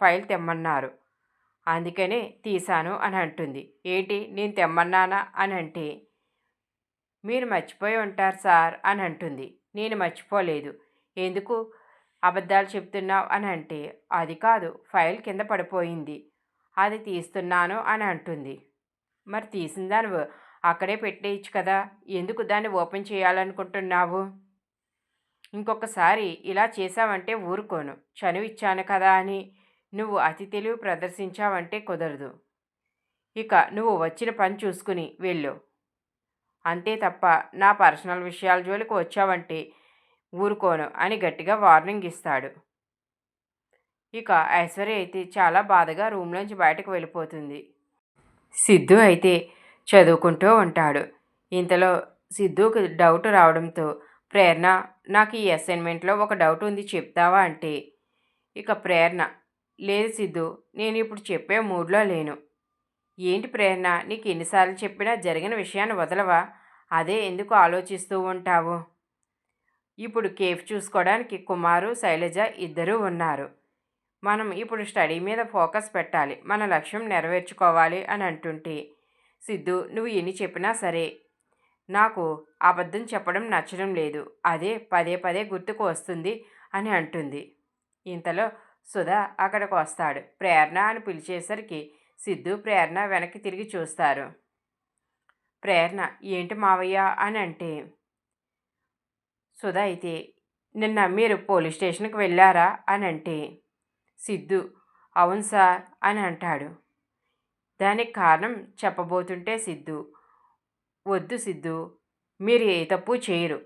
File తెమ్మన్నారు. అందుకనే తీశాను అని అంటుంది. ఏంటి? నేను తెమ్మన్నానా? అని అంటే మీరు మర్చిపోయి ఉంటారు సార్ అని అంటుంది. నేను మర్చిపోలేదు. ఎందుకు అబద్ధాలు చెప్తున్నావు? అని అంటే అది కాదు ఫైల్ కింద పడిపోయింది. అది తీస్తున్నాను అని అంటుంది. మరి తీసిన దాన్ని అక్కడే పెట్టేయచ్చు కదా. ఎందుకు దాన్ని ఓపెన్ చేయాలనుకుంటున్నావు? ఇంకొకసారి ఇలా చేశావంటే ఊరుకోను. చనువిచ్చాను కదా అని నువ్వు అతి తెలివి ప్రదర్శించావంటే కుదరదు. ఇక నువ్వు వచ్చిన పని చూసుకుని వెళ్ళు. అంతే తప్ప నా పర్సనల్ విషయాల జోలికి వచ్చావంటే ఊరుకోను అని గట్టిగా వార్నింగ్ ఇస్తాడు. ఇక ఐశ్వర్య అయితే చాలా బాధగా రూమ్లోంచి బయటకు వెళ్ళిపోతుంది. సిద్ధు అయితే చదువుకుంటూ ఉంటాడు. ఇంతలో సిద్ధుకి డౌట్ రావడంతో ప్రేరణ నాకు ఈ అసైన్మెంట్లో ఒక డౌట్ ఉంది చెప్తావా అంటే ఇక ప్రేరణ లేదు సిద్ధు నేను ఇప్పుడు చెప్పే మూడ్లో లేను. ఏంటి ప్రేరణ? నీకు ఎన్నిసార్లు చెప్పినా జరిగిన విషయాన్ని వదలవా? అదే ఎందుకు ఆలోచిస్తూ ఉంటావు? ఇప్పుడు కేఫ్ చూసుకోవడానికి కుమారు శైలజ ఇద్దరూ ఉన్నారు. మనం ఇప్పుడు స్టడీ మీద ఫోకస్ పెట్టాలి. మన లక్ష్యం నెరవేర్చుకోవాలి అని అంటుంటే సిద్ధు నువ్వు ఎన్ని చెప్పినా సరే. నాకు అబద్ధం చెప్పడం నచ్చడం లేదు. అదే పదే పదే గుర్తుకు వస్తుంది అని అంటుంది. ఇంతలో సుధా అక్కడికి వస్తాడు. ప్రేరణ అని పిలిచేసరికి సిద్ధు ప్రేరణ వెనక్కి తిరిగి చూస్తారు. ప్రేరణ ఏంటి మావయ్య అని అంటే సుధా అయితే నిన్న మీరు పోలీస్ స్టేషన్కి వెళ్ళారా అని అంటే సిద్ధు అవును సార్ అని అంటాడు. దానికి కారణం చెప్పబోతుంటే సిద్ధు వద్దు సిద్ధు మీరు ఏ తప్పు చేయరు.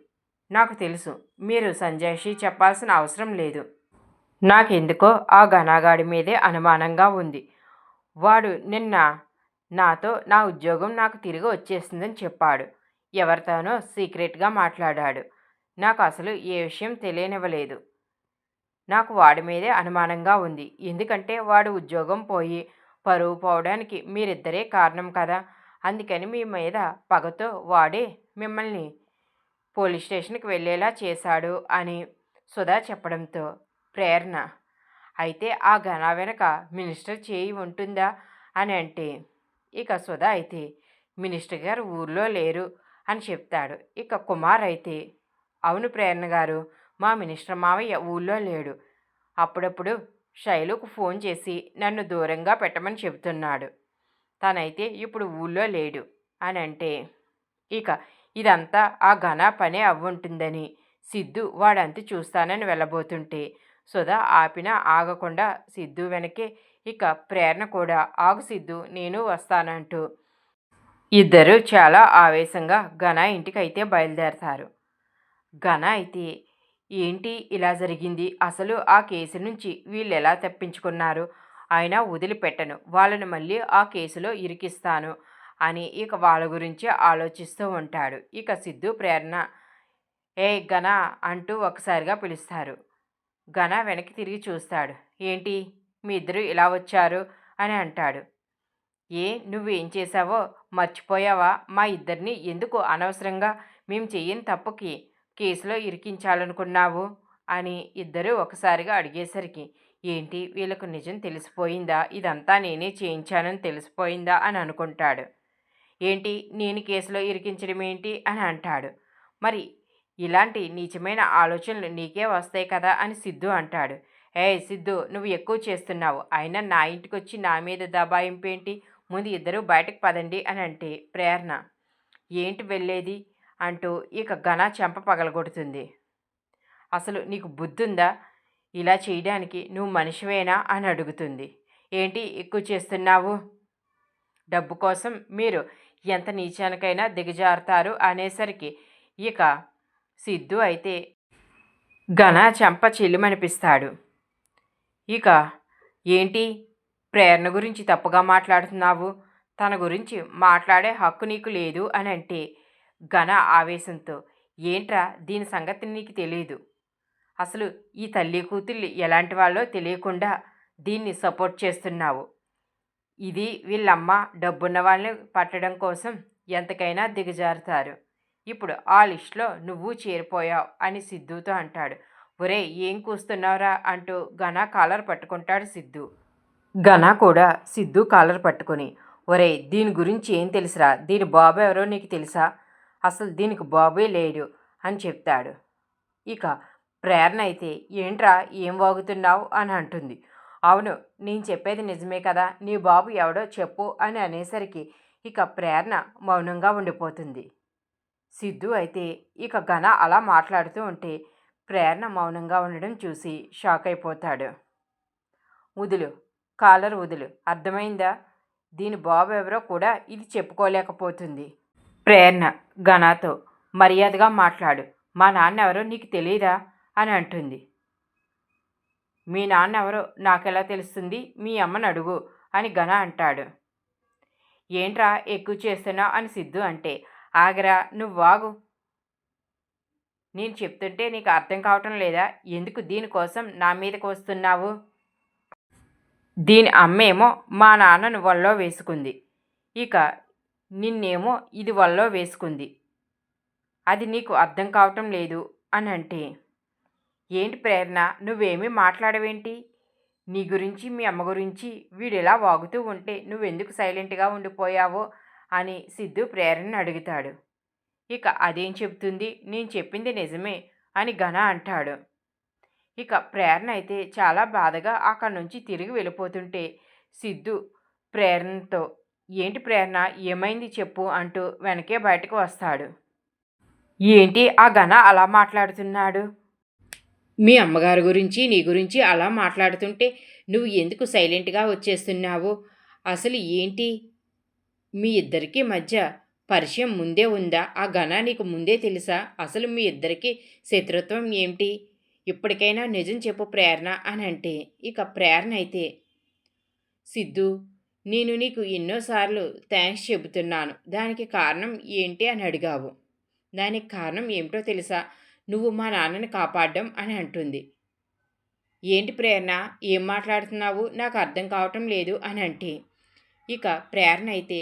నాకు తెలుసు మీరు సంజయ్షి చెప్పాల్సిన అవసరం లేదు. నాకెందుకో ఆ ఘనాగాడి మీదే అనుమానంగా ఉంది. వాడు నిన్న నాతో నా ఉద్యోగం నాకు తిరిగి వచ్చేసిందని చెప్పాడు. ఎవరితోనో సీక్రెట్గా మాట్లాడాడు. నాకు అసలు ఏ విషయం తెలియనివ్వలేదు. నాకు వాడి మీదే అనుమానంగా ఉంది. ఎందుకంటే వాడు ఉద్యోగం పోయి పరువు పోవడానికి మీరిద్దరే కారణం కదా. అందుకని మీ మీద పగతో వాడే మిమ్మల్ని పోలీస్ స్టేషన్కి వెళ్ళేలా చేశాడు అని సుధా చెప్పడంతో ప్రేరణ. అయితే ఆ ఘన వెనక మినిస్టర్ చేయి ఉంటుందా? అని అంటే ఇక సుధా అయితే మినిస్టర్ గారు ఊర్లో లేరు అని చెప్తాడు. ఇక కుమార్ అయితే అవును ప్రేరణ గారు మా మినిస్టర్ మావయ్య ఊళ్ళో లేడు. అప్పుడప్పుడు శైలుకు ఫోన్ చేసి నన్ను దూరంగా పెట్టమని చెబుతున్నాడు. తనైతే ఇప్పుడు ఊళ్ళో లేడు అని అంటే ఇక ఇదంతా ఆ ఘన పనే అవ్వుంటుందని సిద్ధు వాడంత చూస్తానని వెళ్ళబోతుంటే సుధా ఆపినా ఆగకుండా సిద్ధు వెనకే. ఇక ప్రేరణ కూడా ఆగు సిద్ధు నేను వస్తానంటూ. ఇద్దరు చాలా ఆవేశంగా ఘన ఇంటికైతే బయలుదేరతారు. ఘన అయితే ఏంటి ఇలా జరిగింది? అసలు ఆ కేసు నుంచి వీళ్ళు ఎలా తప్పించుకున్నారు? అయినా వదిలిపెట్టను వాళ్ళని మళ్ళీ ఆ కేసులో ఇరికిస్తాను అని ఇక వాళ్ళ గురించి ఆలోచిస్తూ ఉంటాడు. ఇక సిద్ధు ప్రేరణ ఏ ఘన అంటూ ఒకసారిగా పిలుస్తారు. ఘన వెనక్కి తిరిగి చూస్తాడు. ఏంటి? మీ ఇద్దరు ఇలా వచ్చారు? అని అంటాడు. ఏ నువ్వేం చేశావో మర్చిపోయావా? మా ఇద్దరిని ఎందుకు అనవసరంగా మేము చెయ్యని తప్పుకి కేసులో ఇరికించాలనుకున్నావు? అని ఇద్దరూ ఒకసారిగా అడిగేసరికి ఏంటి? వీళ్ళకు నిజం తెలిసిపోయిందా? ఇదంతా నేనే చేయించానని తెలిసిపోయిందా? అని అనుకుంటాడు. ఏంటి? నేను కేసులో ఇరికించడం ఏంటి అని అంటాడు. మరి ఇలాంటి నీచమైన ఆలోచనలు నీకే వస్తాయి కదా అని సిద్ధు అంటాడు. ఏ సిద్ధు నువ్వు ఎక్కువ చేస్తున్నావు. అయినా నా ఇంటికి వచ్చి నా మీద దబాయింపేంటి? ముందు ఇద్దరు బయటకు పదండి అని అంటే ప్రేరణ. ఏంటి వెళ్ళేది? అంటూ ఇక ఘన చెంప పగలగొడుతుంది. అసలు నీకు బుద్ధుందా? ఇలా చేయడానికి నువ్వు మనిషివేనా? అని అడుగుతుంది. ఏంటి ఎక్కువ చేస్తున్నావు? డబ్బు కోసం మీరు ఎంత నీచానికైనా దిగజారుతారు అనేసరికి ఇక సిద్ధు అయితే ఘన చెంప చెల్లుమనిపిస్తాడు. ఇక ఏంటి? ప్రేరణ గురించి తప్పుగా మాట్లాడుతున్నావు? తన గురించి మాట్లాడే హక్కు నీకు లేదు అని అంటే ఘన ఆవేశంతో ఏంట్రా దీని సంగతి నీకు తెలియదు అసలు ఈ తల్లి కూతుళ్ళు ఎలాంటి వాళ్ళో తెలియకుండా దీన్ని సపోర్ట్ చేస్తున్నావు. ఇది వీళ్ళమ్మ డబ్బున్న వాళ్ళని పట్టడం కోసం ఎంతకైనా దిగజారుతారు. ఇప్పుడు ఆ లిస్ట్లో నువ్వు చేరిపోయావు అని సిద్ధుతో అంటాడు. ఒరే ఏం కూస్తున్నావురా? అంటూ ఘన కాలర్ పట్టుకుంటాడు సిద్ధు. ఘన కూడా సిద్ధు కాలర్ పట్టుకొని ఒరే దీని గురించి ఏం తెలుసురా? దీని బాబు ఎవరో నీకు తెలుసా? అసలు దీనికి బాబే లేడు అని చెప్తాడు. ఇక ప్రేరణ అయితే ఏంట్రా ఏం వాగుతున్నావు? అని అంటుంది. అవును నేను చెప్పేది నిజమే కదా నీ బాబు ఎవడో చెప్పు అని అనేసరికి ఇక ప్రేరణ మౌనంగా ఉండిపోతుంది. సిద్ధు అయితే ఇక ఘన అలా మాట్లాడుతూ ఉంటే ప్రేరణ మౌనంగా ఉండడం చూసి షాక్ అయిపోతాడు. వదులు కాలర్ వదులు అర్థమైందా? దీని బాబు ఎవరో కూడా ఇది చెప్పుకోలేకపోతుంది. ప్రేరణ ఘనాతో మర్యాదగా మాట్లాడు. మా నాన్న ఎవరో నీకు తెలియదా అని అంటుంది. మీ నాన్న ఎవరో నాకెలా తెలుస్తుంది? మీ అమ్మని అడుగు అని ఘన అంటాడు. ఏంట్రా ఎక్కువ చేస్తున్నావు అని సిద్ధు అంటే ఆగరా నువ్వు వాగు నేను చెప్తుంటే నీకు అర్థం కావటం లేదా? ఎందుకు దీనికోసం నా మీదకి వస్తున్నావు? దీని అమ్మేమో మా నాన్నను వల్లో వేసుకుంది. ఇక నిన్నేమో ఇది వల్లో వేసుకుంది. అది నీకు అర్థం కావటం లేదు అని అంటే ఏంటి ప్రేరణ? నువ్వేమీ మాట్లాడవేంటి? నీ గురించి మీ అమ్మ గురించి వీడు ఇలా వాగుతూ ఉంటే నువ్వెందుకు సైలెంట్గా ఉండిపోయావో? అని సిద్ధు ప్రేరణను అడుగుతాడు. ఇక అదేం చెప్తుంది నేను చెప్పింది నిజమే అని ఘన అంటాడు. ఇక ప్రేరణ అయితే చాలా బాధగా అక్కడి నుంచి తిరిగి వెళ్ళిపోతుంటే సిద్ధు ప్రేరణతో ఏంటి ప్రేరణ? ఏమైంది చెప్పు అంటూ వెనకే బయటకు వస్తాడు. ఏంటి? ఆ ఘన అలా మాట్లాడుతున్నాడు? మీ అమ్మగారి గురించి నీ గురించి అలా మాట్లాడుతుంటే నువ్వు ఎందుకు సైలెంట్గా వచ్చేస్తున్నావు? అసలు ఏంటి? మీ ఇద్దరికి మధ్య పరిచయం ముందే ఉందా? ఆ ఘన నీకు ముందే తెలుసా? అసలు మీ ఇద్దరికి శత్రుత్వం ఏమిటి? ఇప్పటికైనా నిజం చెప్పు ప్రేరణ అని అంటే ఇక ప్రేరణ అయితే. సిద్ధు నేను నీకు ఎన్నోసార్లు థ్యాంక్స్ చెబుతున్నాను. దానికి కారణం ఏంటి అని అడిగావు. దానికి కారణం ఏమిటో తెలుసా? నువ్వు మా నాన్నని కాపాడడం అని అంటుంది. ఏంటి ప్రేరణ? ఏం మాట్లాడుతున్నావు? నాకు అర్థం కావటం లేదు అని అంటే ఇక ప్రేరణ అయితే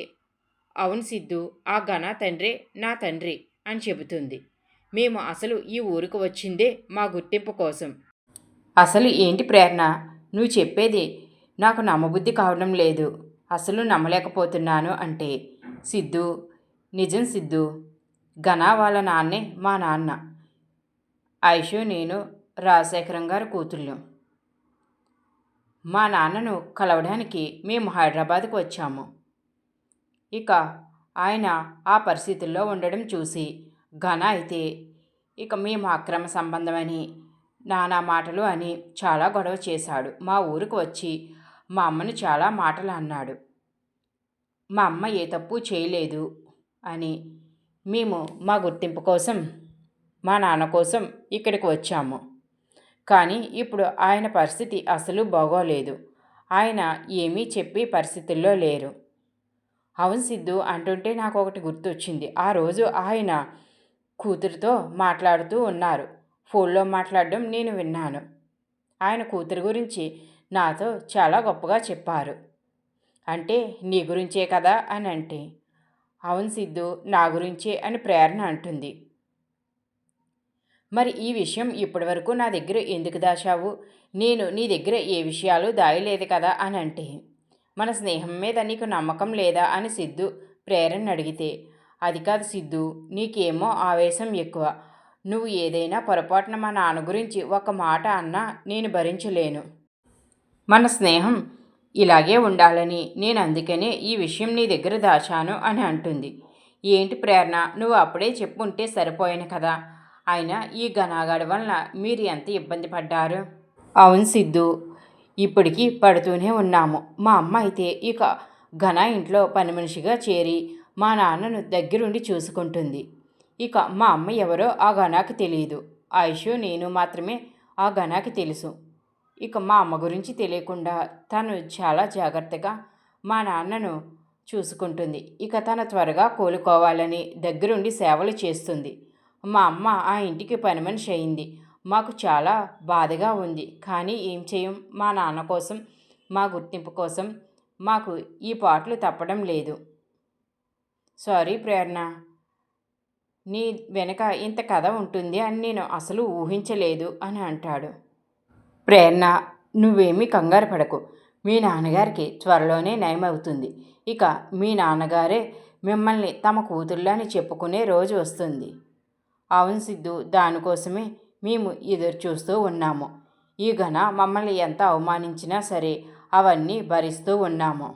అవును సిద్ధు ఆ ఘన తండ్రి నా తండ్రి అని చెబుతుంది. మేము అసలు ఈ ఊరికి వచ్చిందే మా గుర్తింపు కోసం. అసలు ఏంటి ప్రేరణ? నువ్వు చెప్పేది నాకు నమ్మబుద్ధి కావడం లేదు. అసలు నమ్మలేకపోతున్నాను అంటే సిద్ధు నిజం సిద్ధు ఘన వాళ్ళ నాన్నే మా నాన్న. ఐషు నేను రాజశేఖరం గారు కూతుళ్ళం. మా నాన్నను కలవడానికి మేము హైదరాబాద్కు వచ్చాము. ఇక ఆయన ఆ పరిస్థితుల్లో ఉండడం చూసి ఘన అయితే ఇక మేము అక్రమ సంబంధమని నానా మాటలు అని చాలా గొడవ చేశాడు. మా ఊరికి వచ్చి మా అమ్మను చాలా మాటలు అన్నాడు. మా అమ్మ ఏ తప్పు చేయలేదు అని మేము మా గుర్తింపు కోసం మా నాన్న కోసం ఇక్కడికి వచ్చాము. కానీ ఇప్పుడు ఆయన పరిస్థితి అసలు బాగోలేదు. ఆయన ఏమీ చెప్పి పరిస్థితుల్లో లేరు. అవును సిద్ధు అంటుంటే నాకు ఒకటి గుర్తొచ్చింది. ఆ రోజు ఆయన కూతురితో మాట్లాడుతూ ఉన్నారు. ఫోన్లో మాట్లాడడం నేను విన్నాను. ఆయన కూతురు గురించి నాతో చాలా గొప్పగా చెప్పారు. అంటే నీ గురించే కదా అని అంటే అవును సిద్ధు నా గురించే అని ప్రేరణ అంటుంది. మరి ఈ విషయం ఇప్పటివరకు నా దగ్గర ఎందుకు దాచావు? నేను నీ దగ్గర ఏ విషయాలు దాయలేదు కదా అని అంటే మన స్నేహం మీద నీకు నమ్మకం లేదా అని సిద్ధు ప్రేరణ అడిగితే అది కాదు సిద్ధు నీకేమో ఆవేశం ఎక్కువ. నువ్వు ఏదైనా పొరపాటున మా నాన్న గురించి ఒక మాట అన్నా నేను భరించలేను. మన స్నేహం ఇలాగే ఉండాలని నేను అందుకనే ఈ విషయం నీ దగ్గర దాచాను అని అంటుంది. ఏంటి ప్రేరణ? నువ్వు అప్పుడే చెప్పుంటే సరిపోయాను కదా? అయినా ఈ ఘనాగాడి వలన మీరు ఎంత ఇబ్బంది పడ్డారు? అవును సిద్ధు ఇప్పటికీ పడుతూనే ఉన్నాము. మా అమ్మ అయితే ఇక ఘన ఇంట్లో పని మనిషిగా చేరి మా నాన్నను దగ్గరుండి చూసుకుంటుంది. ఇక మా అమ్మ ఎవరో ఆ ఘనాకి తెలియదు ఆయుషు నేను మాత్రమే ఆ ఘనాకి తెలుసు. ఇక మా అమ్మ గురించి తెలియకుండా తను చాలా జాగ్రత్తగా మా నాన్నను చూసుకుంటుంది. ఇక తను త్వరగా కోలుకోవాలని దగ్గరుండి సేవలు చేస్తుంది. మా అమ్మ ఆ ఇంటికి పని మనిషి అయింది. మాకు చాలా బాధగా ఉంది. కానీ ఏం చేయం? మా నాన్న కోసం మా గుర్తింపు కోసం మాకు ఈ పాటలు తప్పడం లేదు. సారీ ప్రేరణ. నీ వెనక ఇంత కథ ఉంటుంది అని నేను అసలు ఊహించలేదు అని అంటాడు. ప్రేరణ నువ్వేమీ కంగారు పడకు. మీ నాన్నగారికి త్వరలోనే నయమవుతుంది. ఇక మీ నాన్నగారే మిమ్మల్ని తమ కూతుళ్ళని చెప్పుకునే రోజు వస్తుంది. అవును సిద్ధు దానికోసమే మేము ఎదురు చూస్తూ ఉన్నాము. ఈ ఘన మమ్మల్ని ఎంత అవమానించినా సరే అవన్నీ భరిస్తూ ఉన్నాము.